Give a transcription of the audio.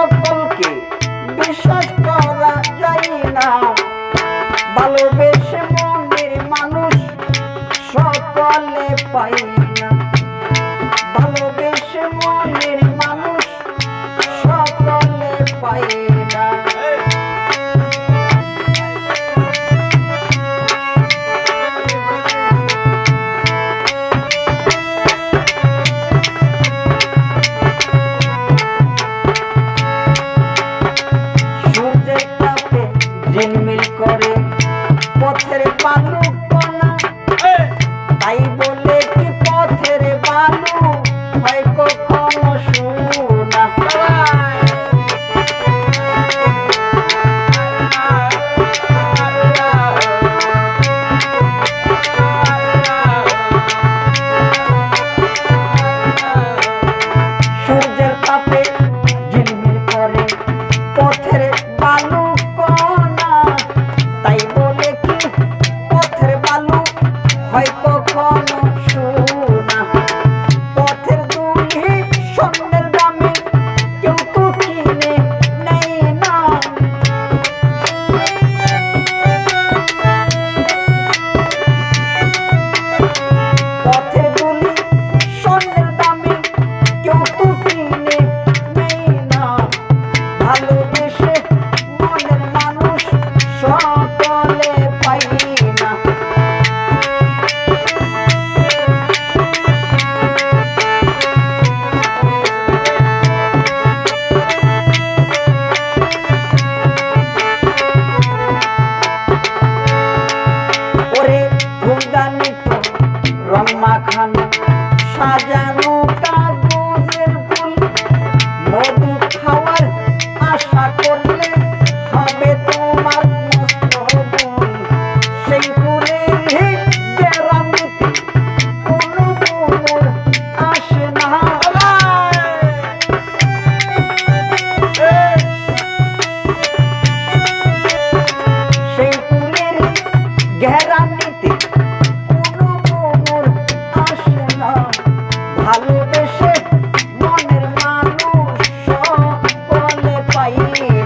সকলকে বিশ্বাস করা যায় না। ভালোবেসে মনের মানুষ সকলে পাই না। ভালোবেসে মনের পথের বালু কণা তাই বলে কি পথের বালু? বাগান সাজানো কাগজের ফুল মধু খাওয়ার আশা பாய்.